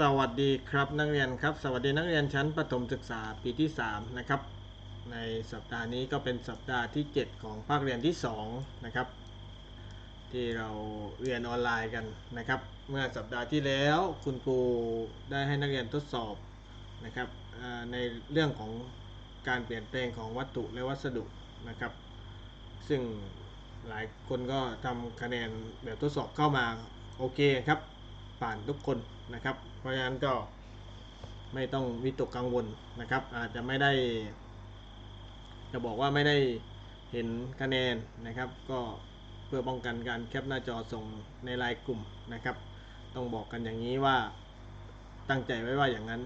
สวัสดีครับนักเรียนครับสวัสดีนักเรียนชั้นประถมศึกษาปีที่ 3 นะครับ ในสัปดาห์นี้ก็เป็นสัปดาห์ที่ 7 ของภาคเรียนที่ 2 นะครับ ที่เราเรียนออนไลน์กันนะครับ เมื่อสัปดาห์ที่แล้วคุณครูได้ให้นักเรียนทดสอบนะครับในเรื่องของการเปลี่ยนแปลงของวัตถุและวัสดุนะครับ ซึ่งหลายคนก็ทำคะแนนแบบทดสอบเข้ามาโอเคครับผ่านทุกคน นะครับ เพราะฉะนั้นก็ไม่ต้องวิตกกังวลนะครับ อาจจะไม่ได้ จะบอกว่าไม่ได้เห็นคะแนนนะครับ ก็เพื่อป้องกันการแคปหน้าจอส่งในไลน์กลุ่มนะครับ ต้องบอกกันอย่างนี้ว่าตั้งใจไว้ว่าอย่างนั้น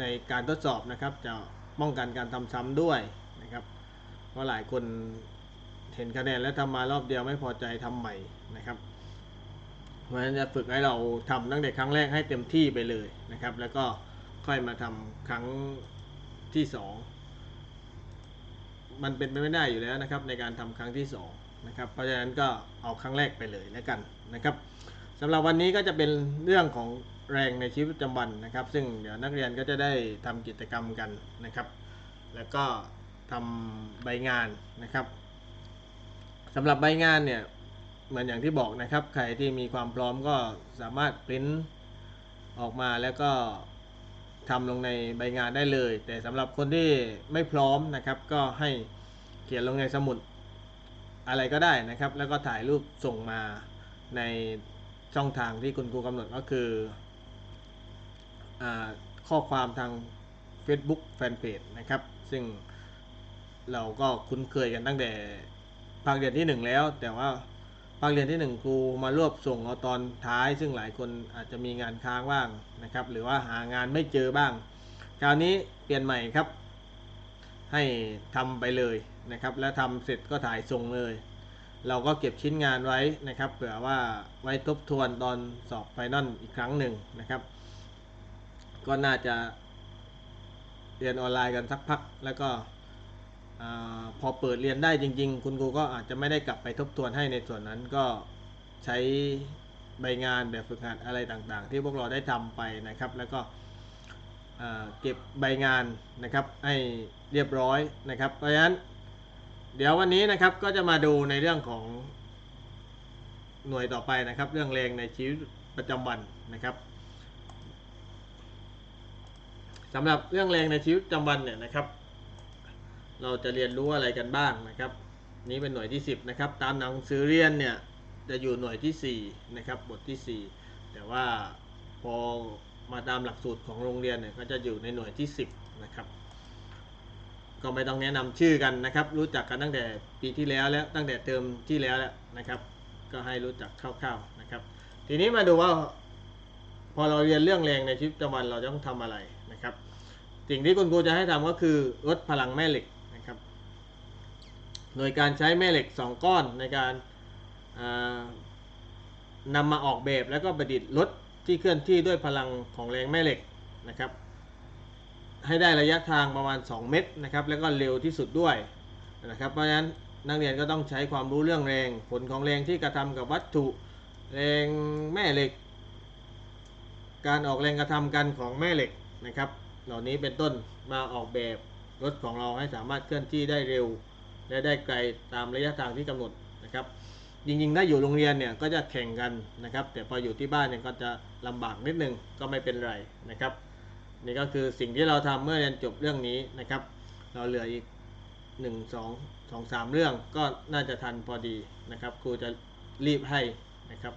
ในการทดสอบนะครับ จะป้องกันการทำซ้ำด้วยนะครับ เพราะหลายคนเห็นคะแนนแล้วทำมารอบเดียวไม่พอใจทำใหม่นะครับ เพราะฉะนั้นจะฝึกให้เราทำตั้งแต่ครั้งแรกให้เต็มที่ไปเลยนะครับ แล้วก็ค่อยมาทำครั้งที่สองมันเป็นไปไม่ได้อยู่แล้วนะครับ ในการทำครั้งที่สองนะครับเพราะฉะนั้นก็เอาครั้งแรกไปเลยแล้วกันนะครับสำหรับวันนี้ก็จะเป็นเรื่องของแรงในชีวิตประจำวันนะครับ ซึ่งเดี๋ยวนักเรียนก็จะได้ทำกิจกรรมกันนะครับ แล้วก็ทำใบงานนะครับสำหรับใบงานเนี่ย เหมือนอย่างที่บอกนะครับ ใครที่มีความพร้อมก็สามารถปริ้นออกมาแล้วก็ทำลงในใบงานได้เลย แต่สำหรับคนที่ไม่พร้อมนะครับ ก็ให้เขียนลงในสมุดอะไรก็ได้นะครับ แล้วก็ถ่ายรูปส่งมาในช่องทางที่คุณครูกำหนดก็คืออข้อความทาง Facebook Fanpage นะครับ ซึ่งเราก็คุ้นเคยกันตั้งแต่ภาคเรียนที่หนึ่งแล้ว แต่ว่า ภาคเรียนที่ 1 ครูมารวบส่งเอาตอนท้าย ซึ่งหลายคนอาจจะมีงานค้างบ้างนะครับ หรือว่าหางานไม่เจอบ้าง คราวนี้เปลี่ยนใหม่ครับ ให้ทำไปเลยนะครับ แล้วทำเสร็จก็ถ่ายส่งเลย เราก็เก็บชิ้นงานไว้นะครับเผื่อว่าไว้ทบทวนตอนสอบไฟนอลอีกครั้งหนึ่งนะครับ ก็น่าจะเรียนออนไลน์กันสักพักแล้วก็ อพอเปิดเรียนได้จริง ๆ คุณครูก็อาจจะไม่ได้กลับไปทบทวนให้ในส่วนนั้นก็ใช้ใบงานแบบฝึกหัดอะไรต่างๆ ที่พวกเราได้ทำไปนะครับ แล้วก็เก็บใบงานนะครับให้เรียบร้อยนะครับ เพราะฉะนั้นเดี๋ยววันนี้นะครับก็จะมาดูในเรื่องของหน่วยต่อไปนะครับ เรื่องแรงในชีวิตประจำวันนะครับสำหรับเรื่องแรงในชีวิตประจำวันเนี่ยนะครับ เราจะเรียนรู้อะไรกันบ้างนะครับ นี้เป็นหน่วยที่ 10 นะครับ ตามหนังสือเรียนเนี่ยจะอยู่หน่วยที่4นะครับบทที่ 4 แต่ว่าพอมาตามหลักสูตรของโรงเรียนเนี่ยก็จะอยู่ในหน่วยที่ 10นะครับก็ไม่ต้องแนะนำชื่อกันนะครับ รู้จักกันตั้งแต่ปีที่แล้วแล้วตั้งแต่เทอมที่แล้วแล้วนะครับ ก็ให้รู้จักคร่าวๆนะครับ ทีนี้มาดูว่า พอเราเรียนเรื่องแรงในชีวิตประจำวันเราจะต้องทำอะไรนะครับ สิ่งที่คุณครูจะให้ทำก็คือลดพลังแม่เหล็ก โดยการใช้แม่เหล็ก 2 ก้อนในการนำมาออกแบบแล้วก็ประดิษฐ์รถที่เคลื่อนที่ด้วยพลังของแรงแม่เหล็กนะครับ ให้ได้ระยะทางประมาณ 2 เมตรนะครับ แล้วก็เร็วที่สุดด้วยนะครับ เพราะฉะนั้นนักเรียนก็ต้องใช้ความรู้เรื่องแรง ผลของแรงที่กระทำกับวัตถุแรงแม่เหล็ก การออกแรงกระทำกันของแม่เหล็กนะครับ เหล่านี้เป็นต้นมาออกแบบรถของเราให้สามารถเคลื่อนที่ได้เร็ว และได้ไกลตามระยะทางที่กำหนดนะครับ จริงๆ ถ้าอยู่โรงเรียนเนี่ยก็จะแข่งกันนะครับ แต่พออยู่ที่บ้านเนี่ยก็จะลำบากนิดนึงก็ไม่เป็นไรนะครับ นี่ก็คือสิ่งที่เราทำเมื่อเรียนจบเรื่องนี้นะครับ เราเหลืออีก 1 2 2 3 เรื่องก็น่าจะทันพอดีนะครับ ครูจะรีบให้นะครับ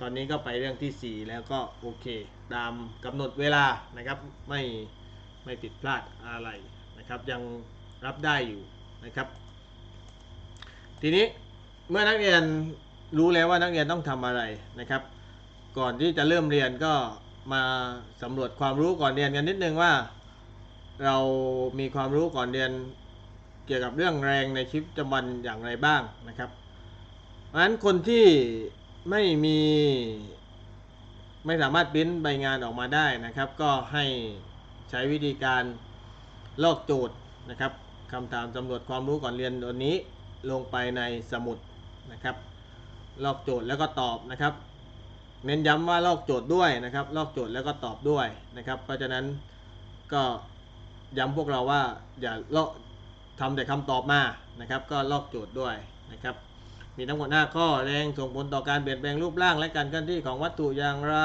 ตอนนี้ก็ไปเรื่องที่ 4 แล้วก็โอเค ตามกำหนดเวลานะครับไม่ไม่ผิดพลาดอะไรนะครับ ยังรับได้อยู่นะครับ ทีนี้เมื่อนักเรียนรู้แล้วว่านักเรียนต้องทำอะไรนะครับ ก่อนที่จะเริ่มเรียนก็มาสำรวจความรู้ก่อนเรียนกันนิดนึงว่า เรามีความรู้ก่อนเรียนเกี่ยวกับเรื่องแรงในชีวิตประจำวันอย่างไรบ้างนะครับเพราะฉะนั้นคนที่ไม่มีไม่สามารถปริ้นใบงานออกมาได้นะครับ ก็ให้ใช้วิธีการลอกโจทย์นะครับคำถามสำรวจความรู้ก่อนเรียนตัวนี้ ลงไปในสมุดนะครับ ลอกโจทย์แล้วก็ตอบนะครับ เน้นย้ำว่าลอกโจทย์ด้วยนะครับ ลอกโจทย์แล้วก็ตอบด้วยนะครับ เพราะฉะนั้นก็ย้ำพวกเราว่าอย่าลอกทำแต่คำตอบมานะครับ ก็ลอกโจทย์ด้วยนะครับ มีทั้งหมด5ข้อแรงส่งผลต่อการเปลี่ยนแปลงรูปร่างและการเคลื่อนที่ของวัตถุอย่างไร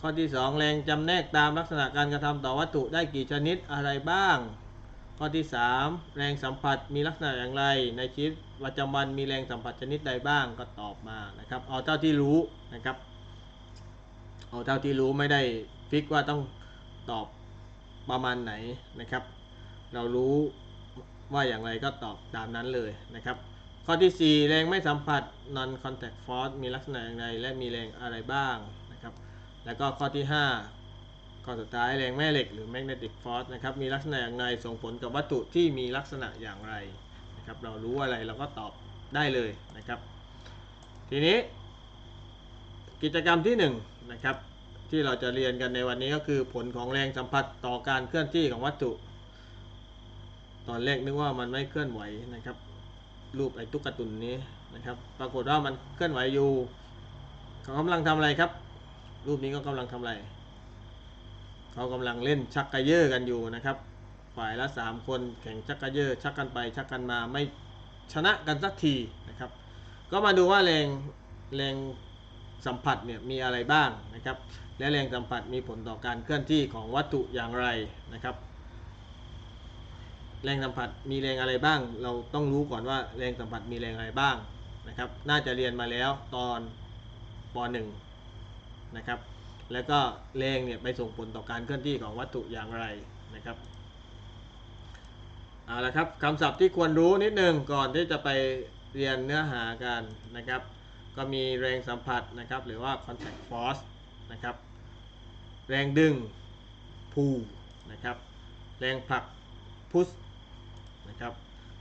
ข้อที่ 2 แรงจำแนกตามลักษณะการกระทำต่อวัตถุได้กี่ชนิดอะไรบ้าง ข้อที่ 3 แรงสัมผัสมีลักษณะอย่างไรในชีวิตประจำวันมีแรงสัมผัสชนิดใดบ้างก็ตอบมานะครับ เอาเท่าที่รู้นะครับเอาเท่าที่รู้ไม่ได้ฟิกว่าต้องตอบประมาณไหนนะครับ เรารู้ว่าอย่างไรก็ตอบตามนั้นเลยนะครับ ข้อที่ 4 แรงไม่สัมผัส non contact force มีลักษณะอย่างไรและมีแรงอะไรบ้างนะครับ แล้วก็ข้อที่ 5 ข้อสุดท้ายแรงแม่เหล็กหรือ magnetic force นะครับมีลักษณะอย่างไรส่งผลกับวัตถุที่มีลักษณะอย่างไรนะครับเรารู้อะไรเราก็ตอบได้เลยนะครับ ทีนี้ กิจกรรมที่1นะครับที่เราจะเรียนกันในวันนี้ก็คือผลของแรงสัมผัสต่อการเคลื่อนที่ของวัตถุ ตอนแรกนึกว่ามันไม่เคลื่อนไหวนะครับ รูปไอ้ตุ๊กตาตุนนี้นะครับ ปรากฏว่ามันเคลื่อนไหวอยู่เขากำลังทำอะไรครับ รูปนี้ก็กำลังทำอะไร เขากำลังเล่นชักกระเยอะกันอยู่นะครับ ฝ่ายละสามคนแข่งชักกระเยอะชักกันไปชักกันมาไม่ชนะกันสักทีนะครับ ก็มาดูว่าแรงแรงสัมผัสเนี่ยมีอะไรบ้างนะครับ และแรงสัมผัสมีผลต่อการเคลื่อนที่ของวัตถุอย่างไรนะครับ แรงสัมผัสมีแรงอะไรบ้าง เราต้องรู้ก่อนว่าแรงสัมผัสมีแรงอะไรบ้างนะครับ น่าจะเรียนมาแล้วตอนป .1 นะครับ แล้วก็แรงเนี่ยไปส่งผลต่อการเคลื่อนที่ของวัตถุอย่างไรนะครับเอาละครับคำศัพท์ที่ควรรู้นิดนึงก่อนที่จะไปเรียนเนื้อหากันนะครับ ก็มีแรงสัมผัสนะครับ หรือว่า contact force นะครับ แรงดึง pull นะครับ แรงผลัก push นะครับ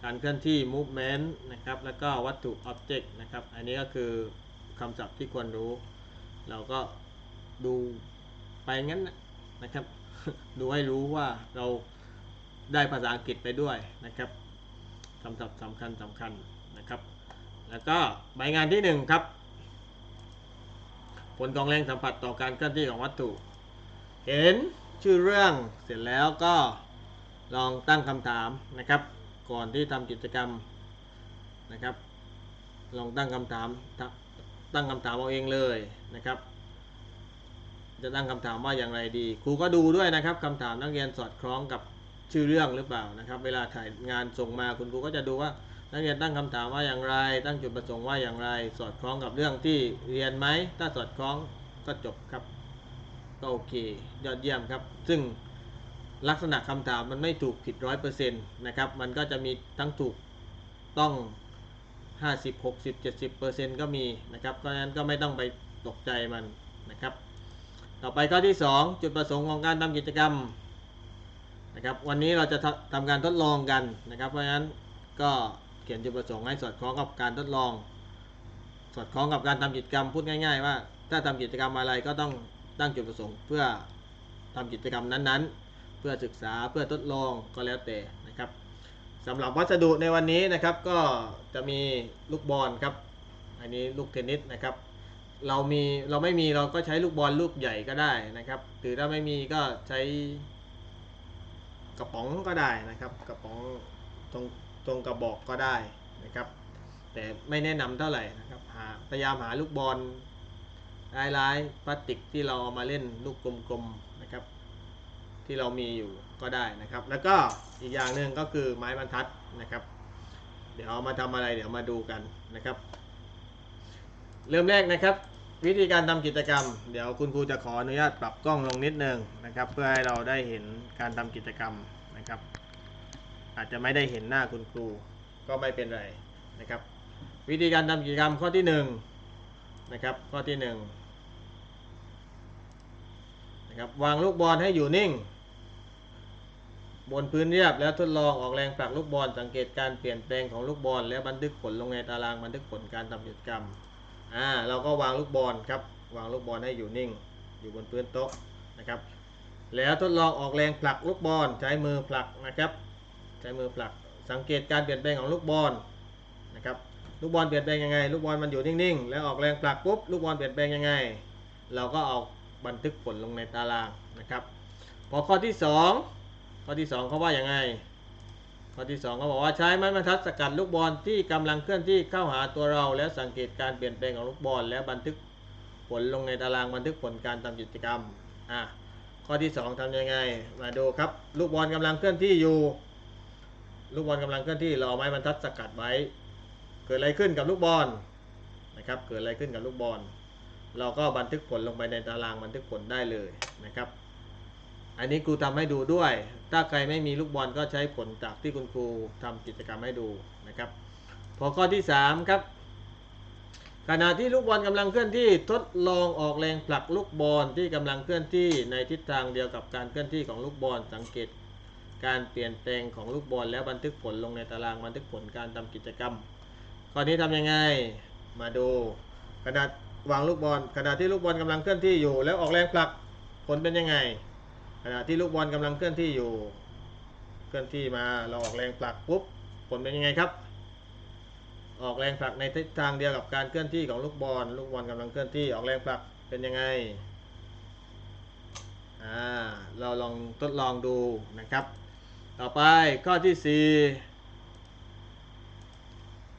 การเคลื่อนที่ movement นะครับ แล้วก็วัตถุ object นะครับ อันนี้ก็คือคำศัพท์ที่ควรรู้ เราก็ ดูไปงั้นนะครับ ดูให้รู้ว่าเราได้ภาษาอังกฤษไปด้วยนะครับคำศัพท์สำคัญสำคัญนะครับ แล้วก็ใบงานที่หนึ่งครับ ผลของแรงสัมผัสต่อการเคลื่อนที่ของวัตถุ เห็นชื่อเรื่องเสร็จแล้วก็ลองตั้งคำถามนะครับ ก่อนที่ทำกิจกรรมนะครับ ลองตั้งคำถามตั้งคำถามเอาเองเลยนะครับ จะตั้งคำถามว่าอย่างไรดี ครูก็ดูด้วยนะครับคำถามนักเรียนสอดคล้องกับชื่อเรื่องหรือเปล่านะครับ เวลาถ่ายงานส่งมาคุณครูก็จะดูว่านักเรียนตั้งคำถามว่าอย่างไร ตั้งจุดประสงค์ว่าอย่างไร สอดคล้องกับเรื่องที่เรียนไหม ถ้าสอดคล้องก็จบครับก็โอเค ยอดเยี่ยมครับ ซึ่งลักษณะคำถามมันไม่ถูกผิดร้อยเปอร์เซ็นต์นะครับ มันก็จะมีทั้งถูกต้อง 50 60 70เปอร์เซ็นต์ก็มีนะครับเพราะฉะนั้นก็ไม่ต้องไปตกใจมันนะครับ ต่อไปข้อที่ 2 จุดประสงค์ของการทำกิจกรรมนะครับวันนี้เราจะทำทำการทดลองกันนะครับ เพราะฉะนั้นก็เขียนจุดประสงค์ให้สอดคล้องกับการทดลอง สอดคล้องกับการทำกิจกรรมพูดง่าย ๆ ว่า ถ้าทำกิจกรรมอะไรก็ต้องตั้งจุดประสงค์ เพื่อทำกิจกรรมนั้นๆ เพื่อศึกษาเพื่อทดลองก็แล้วแต่นะครับสำหรับวัสดุในวันนี้นะครับก็จะมีลูกบอลครับ อันนี้ลูกเทนนิสนะครับ เรามีเราไม่มีเราก็ใช้ลูกบอลลูกใหญ่ก็ได้นะครับ หรือถ้าไม่มีก็ใช้กระป๋องก็ได้นะครับ กระป๋องตรงตรงกระบอกก็ได้นะครับ แต่ไม่แนะนำเท่าไหร่นะครับหาพยายามหาลูกบอลลายๆพลาสติกที่เราเอามาเล่นลูกกลมๆนะครับ ที่เรามีอยู่ก็ได้นะครับ แล้วก็อีกอย่างหนึ่งก็คือไม้บรรทัดนะครับ เดี๋ยวเอามาทำอะไรเดี๋ยวมาดูกันนะครับ เริ่มแรกนะครับ วิธีการทำกิจกรรม เดี๋ยวคุณครูจะขออนุญาตปรับกล้องลงนิดนึงนะครับ เพื่อให้เราได้เห็นการทำกิจกรรมนะครับ อาจจะไม่ได้เห็นหน้าคุณครูก็ไม่เป็นไรนะครับ วิธีการทำกิจกรรมข้อที่หนึ่งนะครับข้อที่หนึ่งนะครับวางลูกบอลให้อยู่นิ่ง บนพื้นเรียบแล้วทดลองออกแรงผลักลูกบอลสังเกตการเปลี่ยนแปลงของลูกบอลแล้วบันทึกผลลงในตารางบันทึกผลการทำกิจกรรม อ่าเราก็วางลูกบอลครับวางลูกบอลให้อยู่นิ่ง อยู่บนพื้นโต๊ะนะครับ แล้วทดลองออกแรงผลักลูกบอลใช้มือผลักนะครับ ใช้มือผลักสังเกตการเปลี่ยนแปลงของลูกบอลนะครับลูกบอลเปลี่ยนแปลงยังไง ลูกบอลมันอยู่นิ่งๆ แล้วออกแรงผลักปุ๊บลูกบอลเปลี่ยนแปลงยังไง เราก็เอาบันทึกผลลงในตารางนะครับ พอข้อที่ 2 ข้อที่2เขาว่าอย่างไง ข้อที่2เขาบอกว่าใช้ไม้บรรทัดสกัดลูกบอลที่กำลังเคลื่อนที่เข้าหาตัวเรา แล้วสังเกตการเปลี่ยนแปลงของลูกบอล แล้วบันทึกผลลงในตารางบันทึกผลการทำกิจกรรมอะข้อที่ 2ทำยังไง มาดูครับ ลูกบอลกำลังเคลื่อนที่อยู่ ลูกบอลกำลังเคลื่อนที่เราเอาไม้บรรทัดสกัดไว้ เกิดอะไรขึ้นกับลูกบอลนะครับ เกิดอะไรขึ้นกับลูกบอล เราก็บันทึกผลลงไปในตารางบันทึกผลได้เลยนะครับ อันนี้ครูทำให้ดูด้วย ถ้าใครไม่มีลูกบอลก็ใช้ผลจากที่คุณครูทำกิจกรรมให้ดูนะครับ พอข้อที่ 3 ครับ ขณะที่ลูกบอลกำลังเคลื่อนที่ทดลองออกแรงผลักลูกบอลที่กำลังเคลื่อนที่ในทิศทางเดียวกับการเคลื่อนที่ของลูกบอลสังเกต การเปลี่ยนแปลงของลูกบอลแล้วบันทึกผลลงในตารางบันทึกผลการทำกิจกรรม ข้อนี้ทำยังไงมาดูขณะวางลูกบอลขณะที่ลูกบอลกำลังเคลื่อนที่อยู่ แล้วออกแรงผลักผลเป็นยังไง ขณะที่ลูกบอลกำลังเคลื่อนที่อยู่ เคลื่อนที่มาเราออกแรงผลักปุ๊บผลเป็นยังไงครับ ออกแรงผลักในทิศทางเดียวกับการเคลื่อนที่ของลูกบอลลูกบอลกำลังเคลื่อนที่ออกแรงผลักเป็นยังไงอ่าเราลองทดลองดูนะครับ ต่อไปข้อที่ 4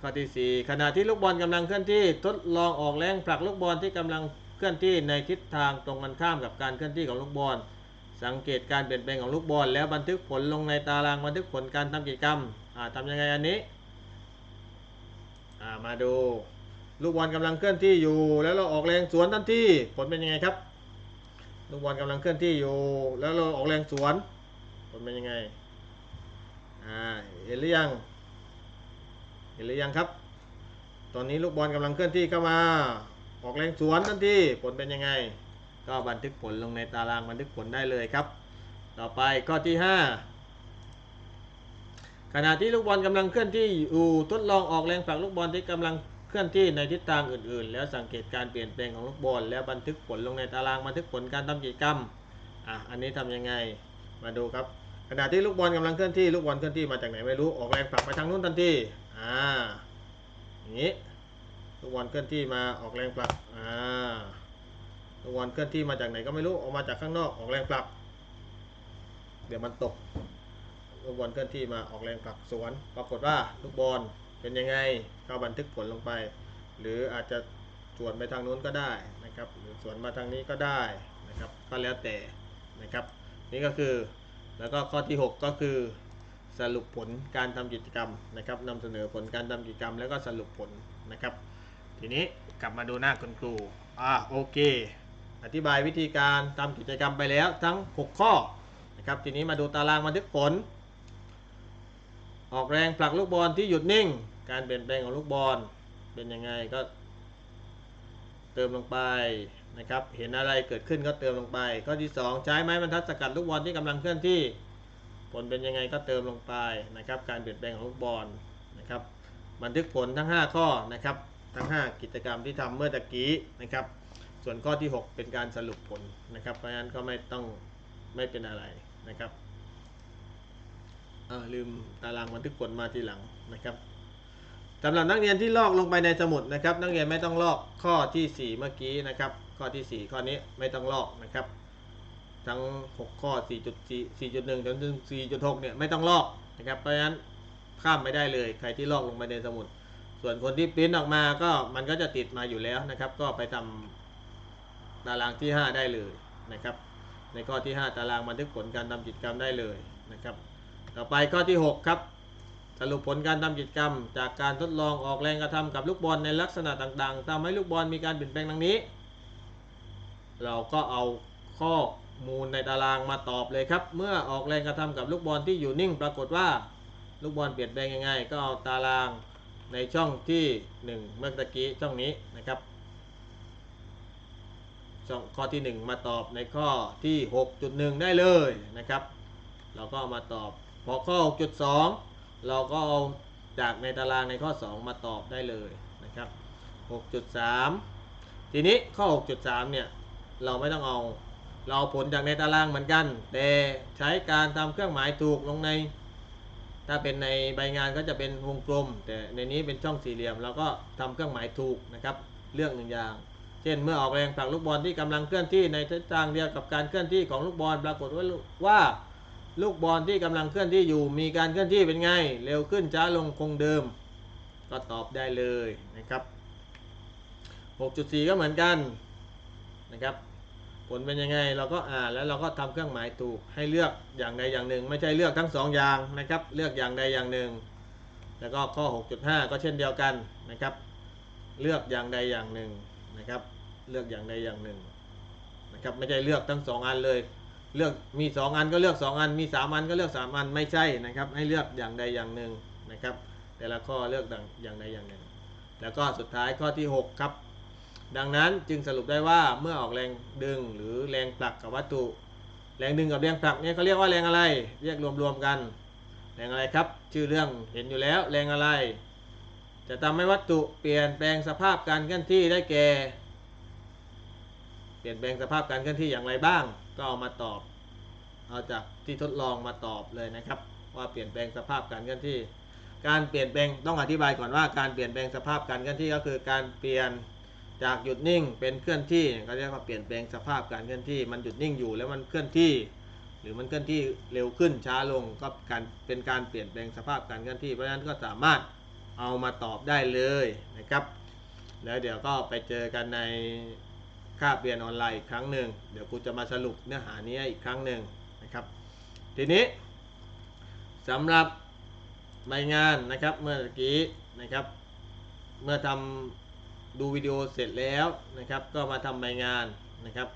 ข้อที่ 4 ขณะที่ลูกบอลกำลังเคลื่อนที่ทดลองออกแรงผลักลูกบอลที่กำลังเคลื่อนที่ในทิศทางตรงกันข้ามกับการเคลื่อนที่ของลูกบอล สังเกตการเปลี่ยนแปลงของลูกบอลแล้วบันทึกผลลงในตารางบันทึกผลการทำกิจกรรมทำยังไงอันนี้มาดูลูกบอลกำลังเคลื่อนที่อยู่ แล้วเราออกแรงสวนทันทีผลเป็นยังไงครับ ลูกบอลกำลังเคลื่อนที่อยู่ แล้วเราออกแรงสวน ผลเป็นยังไงอ่าเห็นหรือยังเห็นหรือยังครับ ตอนนี้ลูกบอลกำลังเคลื่อนที่เข้ามา ออกแรงสวนทันทีผลเป็นยังไง ก็บันทึกผลลงในตารางบันทึกผลได้เลยครับ ต่อไปข้อที่ 5 ขณะที่ลูกบอลกำลังเคลื่อนที่อยู่ทดลองออกแรงผลักลูกบอลที่กำลังเคลื่อนที่ในทิศทางอื่น ๆ แล้วสังเกตการเปลี่ยนแปลงของลูกบอลแล้วบันทึกผลลงในตารางบันทึกผลการทำกิจกรรมอะอันนี้ทำยังไงมาดูครับ ขณะที่ลูกบอลกำลังเคลื่อนที่ลูกบอลเคลื่อนที่มาจากไหนไม่รู้ออกแรงผลักไปทางนู้นทันทีอ่าอย่างนี้ลูกบอลเคลื่อนที่มาออกแรงผลักอ่า ลูกบอลเคลื่อนที่มาจากไหนก็ไม่รู้ออกมาจากข้างนอกออกแรงผลักเดี๋ยวมันตกลูกบอลเคลื่อนที่มาออกแรงผลักสวน ปรากฏว่าลูกบอลเป็นยังไงก็บันทึกผลลงไป หรืออาจจะสวนไปทางนู้นก็ได้นะครับ หรือสวนมาทางนี้ก็ได้นะครับก็แล้วแต่นะครับนี่ก็คือแล้วก็ข้อที่ 6 ก็คือสรุปผลการทำกิจกรรมนะครับนำเสนอผลการทำกิจกรรมแล้วก็สรุปผลนะครับ ทีนี้กลับมาดูหน้าคุณครูอ่าโอเค อธิบายวิธีการทำกิจกรรมไปแล้วทั้ง 6 ข้อนะครับทีนี้มาดูตารางบันทึกผล ออกแรงผลักลูกบอลที่หยุดนิ่ง การเปลี่ยนแปลงของลูกบอลเป็นยังไงก็ เติมลงไปนะครับเห็นอะไรเกิดขึ้นก็เติมลงไป ข้อที่ 2 ใช้ไม้บรรทัดสกัดลูกบอลที่กำลังเคลื่อนที่ ผลเป็นยังไงก็เติมลงไปนะครับการเปลี่ยนแปลงของลูกบอลนะครับบันทึกผลทั้ง 5 ข้อนะครับทั้ง 5 กิจกรรมที่ทำเมื่อตะกี้นะครับ ส่วนข้อที่ 6 เป็นการสรุปผลนะครับ เพราะฉะนั้นก็ไม่ต้องไม่เป็นอะไรนะครับเออลืมตารางบันทึกผลมาทีหลังนะครับสำหรับนักเรียนที่ลอกลงไปในสมุดนะครับ นักเรียนไม่ต้องลอกข้อที่ 4 เมื่อกี้นะครับ ข้อที่ 4 ข้อนี้ไม่ต้องลอกนะครับ ทั้ง 6 ข้อ 4.4 4.1 จนถึง 4.6 เนี่ยไม่ต้องลอกนะครับ เพราะฉะนั้นข้ามไม่ได้เลยใครที่ลอกลงไปในสมุด ส่วนคนที่ปริ้นออกมาก็มันก็จะติดมาอยู่แล้วนะครับ ก็ไปทำ ตารางที่ 5 ได้เลยนะครับ ในข้อที่ 5 ตารางบันทึกผลการทำกิจกรรมได้เลยนะครับ ต่อไปข้อที่ 6 ครับ สรุปผลการทำกิจกรรม จากการทดลองออกแรงกระทำกับลูกบอลในลักษณะต่างๆทำให้ลูกบอลมีการเปลี่ยนแปลงดังนี้ เราก็เอาข้อมูลในตารางมาตอบเลยครับ เมื่อออกแรงกระทำกับลูกบอลที่อยู่นิ่ง ปรากฏว่าลูกบอลเปลี่ยนแปลงยังไงก็เอาตารางในช่องที่ 1 เมื่อตะกี้ช่องนี้นะครับ ช่องข้อที่ 1 มาตอบในข้อที่ 6.1 ได้เลยนะครับ เราก็มาตอบพอข้อ 6.2 เราก็เอาจากในตารางในข้อ 2 มาตอบได้เลยนะครับ 6.3 ทีนี้ข้อ 6.3 เนี่ยเราไม่ต้องเอาเราเอาผลจากในตารางเหมือนกัน แต่ใช้การทำเครื่องหมายถูกลงใน ถ้าเป็นในใบงานก็จะเป็นวงกลม แต่ในนี้เป็นช่องสี่เหลี่ยมเราก็ทำเครื่องหมายถูกนะครับเลือกหนึ่งอย่าง เช่นเมื่อออกแรงผลักลูกบอลที่กำลังเคลื่อนที่ในทิศทางเดียวกับการเคลื่อนที่ของลูกบอลปรากฏว่าลูกว่า ลูกบอลที่กำลังเคลื่อนที่อยู่ มีการเคลื่อนที่เป็นไง เร็วขึ้นช้าลงคงเดิม ก็ตอบได้เลยนะครับ 6.4 ก็เหมือนกันนะครับผลเป็นยังไงเราก็อ่านแล้วเราก็ทำเครื่องหมายถูกให้เลือกอย่างใดอย่างหนึ่ง ไม่ใช่เลือกทั้งสองอย่างนะครับ เลือกอย่างใดอย่างหนึ่ง แล้วก็ข้อ 6.5 ก็เช่นเดียวกันนะครับ เลือกอย่างใดอย่างหนึ่งนะครับ เลือกอย่างใดอย่างหนึ่งนะครับไม่ใช่เลือกทั้งสองอันเลย เลือกมีสองอันก็เลือกสองอัน มีสามอันก็เลือกสามอันไม่ใช่นะครับ ให้เลือกอย่างใดอย่างหนึ่งนะครับ แต่ละข้อเลือกอย่างใดอย่างหนึ่ง แล้วก็สุดท้ายข้อที่ 6 ครับ ดังนั้นจึงสรุปได้ว่าเมื่อออกแรงดึงหรือแรงผลักกับวัตถุ แรงดึงกับแรงผลักเนี่ยเขาเรียกว่าแรงอะไร เรียกรวมๆกัน แรงอะไรครับ ชื่อเรื่องเห็นอยู่แล้วแรงอะไร จะทำให้วัตถุเปลี่ยนแปลงสภาพการเคลื่อนที่ได้แก่ ปลี่ยนแปลงสภาพการเคลื่อนที่อย่างไรบ้าง ก็เอามาตอบ เอาจากที่ทดลองมาตอบเลยนะครับ ว่าเปลี่ยนแปลงสภาพการเคลื่อนที่ การเปลี่ยนแปลงต้องอธิบายก่อนว่าการเปลี่ยนแปลงสภาพการเคลื่อนที่ก็คือการเปลี่ยนจากหยุดนิ่งเป็นเคลื่อนที่ก็เรียกว่าเปลี่ยนแปลงสภาพการเคลื่อนที่ มันหยุดนิ่งอยู่แล้วมันเคลื่อนที่ หรือมันเคลื่อนที่เร็วขึ้นช้าลงก็การเป็นการเปลี่ยนแปลงสภาพการเคลื่อนที่เพราะฉะนั้นก็สามารถเอามาตอบได้เลยนะครับ แล้วเดี๋ยวก็ไปเจอกันใน คาบเรียนออนไลน์อีกครั้งหนึ่งเดี๋ยวครูจะมาสรุปเนื้อหานี้อีกครั้งหนึ่งนะครับทีนี้สำหรับใบงานนะครับเมื่อกี้นะครับเมื่อทำดูวิดีโอเสร็จแล้วนะครับ ก็มาทำใบงานนะครับ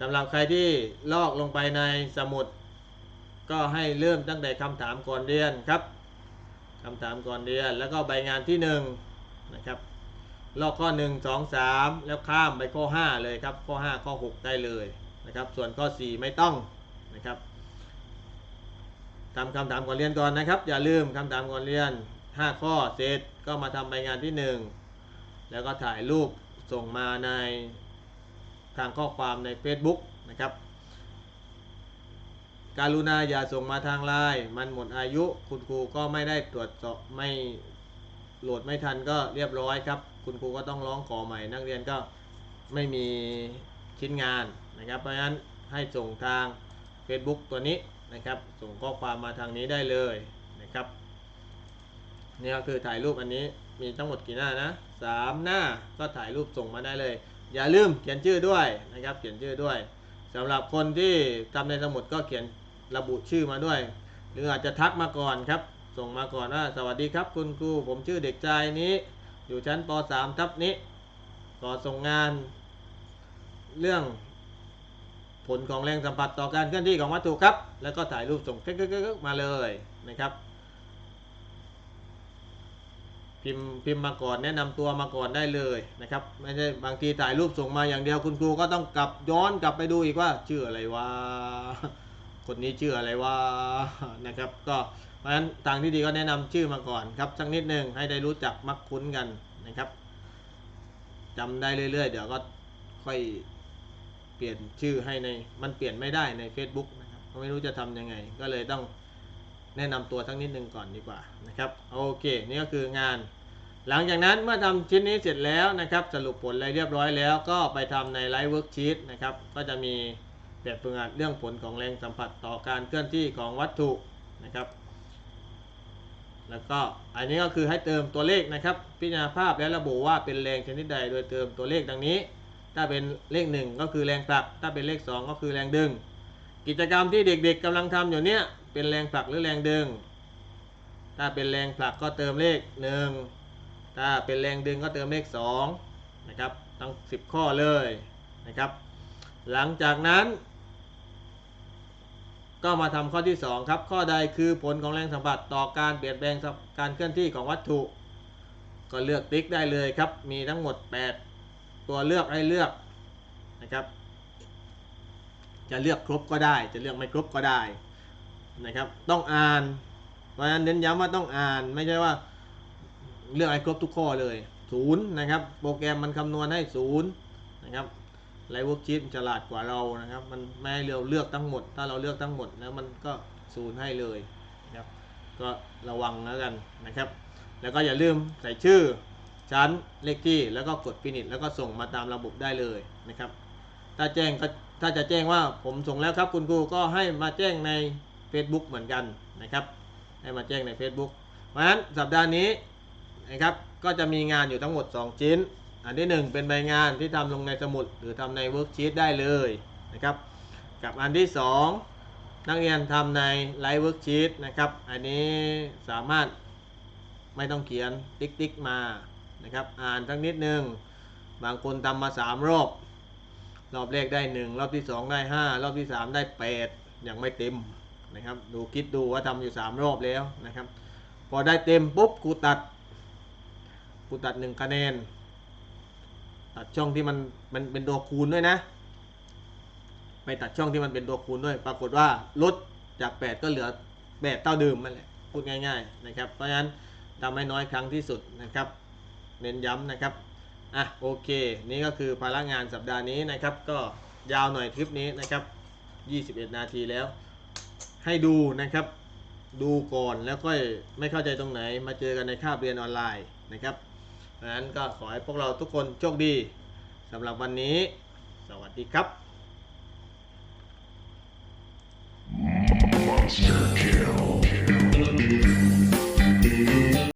สำหรับใครที่ลอกลงไปในสมุด ก็ให้เริ่มตั้งแต่คำถามก่อนเรียนครับคำถามก่อนเรียนแล้วก็ใบงานที่1นะครับ ลอกข้อ 1 2 3 แล้วข้ามไปข้อ 5 เลยครับ ข้อ 5 ข้อ 6 ได้เลยนะครับ ส่วนข้อ 4 ไม่ต้องนะครับทำคำถามก่อนเรียนก่อนนะครับ อย่าลืมคำถามก่อนเรียน 5 ข้อเสร็จก็มาทำใบงานที่ 1 แล้วก็ถ่ายรูปส่งมาในทางข้อความใน Facebook นะครับการุณาอย่าส่งมาทางไลน์มันหมดอายุ คุณครูก็ไม่ได้ตรวจสอบไม่ โหลดไม่ทันก็เรียบร้อยครับ คุณครูก็ต้องร้องขอใหม่ นักเรียนก็ไม่มีชิ้นงานนะครับ เพราะฉะนั้นให้ส่งทาง Facebook ตัวนี้นะครับ ส่งข้อความมาทางนี้ได้เลยนะครับนี่ก็คือถ่ายรูปอันนี้มีทั้งหมดกี่หน้านะสามหน้าก็ถ่ายรูปส่งมาได้เลย อย่าลืมเขียนชื่อด้วยนะครับ เขียนชื่อด้วยสำหรับคนที่ทำในสมุดก็เขียนระบุชื่อมาด้วย หรืออาจจะทักมาก่อนครับ ส่งมาก่อนว่าสวัสดีครับคุณครูผมชื่อเด็กชายนี้ อยู่ชั้นป .3 ทับนี้ขอส่งงาน เรื่อง ผลของแรงสัมผัสต่อการเคลื่อนที่ของวัตถุครับ แล้วก็ถ่ายรูปส่งกึกๆมาเลยนะครับพิมพ์พิมพ์มาก่อนแนะนำตัวมาก่อนได้เลยนะครับไม่ใช่บางทีถ่ายรูปส่งมาอย่างเดียวคุณครูก็ต้องกลับย้อนกลับไปดูอีกว่าชื่ออะไรวะ คนนี้ชื่ออะไรวะนะครับ ก็เพราะฉะนั้นทางที่ดีก็แนะนำชื่อมาก่อนครับสักนิดหนึ่งให้ได้รู้จักมักคุ้นกันนะครับจำได้เรื่อยๆ เดี๋ยวก็ค่อยเปลี่ยนชื่อให้ในมันเปลี่ยนไม่ได้ใน Facebook นะครับก็ไม่รู้จะทำยังไง ก็เลยต้องแนะนำตัวสักนิดหนึ่งก่อนดีกว่านะครับโอเคนี่ก็คืองาน หลังจากนั้นเมื่อทำชิ้นนี้เสร็จแล้วนะครับ สรุปผลอะไรเรียบร้อยแล้ว ก็ไปทำในไลฟ์เวิร์กชีตนะครับก็จะมี แบบฝึกหัดเรื่องผลของแรงสัมผัสต่อการเคลื่อนที่ของวัตถุนะครับ แล้วก็อันนี้ก็คือให้เติมตัวเลขนะครับ พิจารณาภาพและระบุว่าเป็นแรงชนิดใดโดยเติมตัวเลขดังนี้ ถ้าเป็นเลข 1 ก็คือแรงผลัก ถ้าเป็นเลข 2 ก็คือแรงดึง กิจกรรมที่เด็กๆกำลังทำอยู่เนี้ยเป็นแรงผลักหรือแรงดึง ถ้าเป็นแรงผลักก็เติมเลข 1 ถ้าเป็นแรงดึงก็เติมเลข2นะครับทั้ง 10 ข้อเลยนะครับ หลังจากนั้น ก็มาทำข้อที่ 2 ครับ ข้อใดคือผลของแรงสัมผัสต่อการเปลี่ยนแปลงการเคลื่อนที่ของวัตถุ ก็เลือกติ๊กได้เลยครับ มีทั้งหมด 8 ตัวเลือกให้เลือกนะครับ จะเลือกครบก็ได้ จะเลือกไม่ครบก็ได้นะครับ ต้องอ่าน เพราะฉะนั้นเน้นย้ำว่าต้องอ่านไม่ใช่ว่าเลือกให้ครบทุกข้อเลยศูนย์นะครับ โปรแกรมมันคำนวณให้ศูนย์นะครับ ไลเวิร์กชีตฉลาดกว่าเรานะครับ มันไม่ให้เราเลือกทั้งหมด ถ้าเราเลือกทั้งหมดแล้วมันก็ศูนย์ให้เลยนะครับกก็ระวังแล้วกันนะครับ แล้วก็อย่าลืมใส่ชื่อชั้นเลขที่แล้วก็กดฟินิชแล้วก็ส่งมาตามระบบได้เลยนะครับ ถ้าแจ้งก็ถ้าจะแจ้งว่าผมส่งแล้วครับคุณครูก็ให้มาแจ้งใน Facebook เหมือนกันนะครับ ให้มาแจ้งใน Facebook เพราะฉะนั้นสัปดาห์นี้นะครับก็จะมีงานอยู่ทั้งหมด 2 ชิ้น อันที่ 1 เป็นใบงานที่ทำลงในสมุดหรือทำในเวิร์กชีตได้เลยนะครับ กับอันที่ 2 นักเรียนทำในไลฟ์เวิร์กชีตนะครับ อันนี้สามารถไม่ต้องเขียนติ๊กติ๊กมานะครับ อ่านสักนิดนึง บางคนทำมา 3 รอบ รอบแรกได้ 1 รอบที่ 2 ได้ 5 รอบที่ 3 ได้ 8 ยังไม่เต็มนะครับ ดูคิดดูว่าทำอยู่ 3 รอบแล้วนะครับ พอได้เต็มปุ๊บครูตัดครูตัด 1 คะแนน ตัดช่องที่มันมันเป็นตัวคูณด้วยนะ ไปตัดช่องที่มันเป็นตัวคูณด้วย ปรากฏว่าลดจาก 8 ก็เหลือ8เท่าเดิมนั่นแหละพูดง่ายๆนะครับ เพราะฉะนั้นทำให้น้อยครั้งที่สุดนะครับ เน้นย้ำนะครับอะโอเค นี่ก็คือภาระงานสัปดาห์นี้นะครับ ก็ยาวหน่อยคลิปนี้นะครับ 21 นาทีแล้ว ให้ดูนะครับ ดูก่อนแล้วก็ไม่เข้าใจตรงไหน มาเจอกันในคาบเรียนออนไลน์นะครับ ดังนั้นก็ขอให้พวกเราทุกคนโชคดีสำหรับวันนี้ สวัสดีครับ Monster Kill.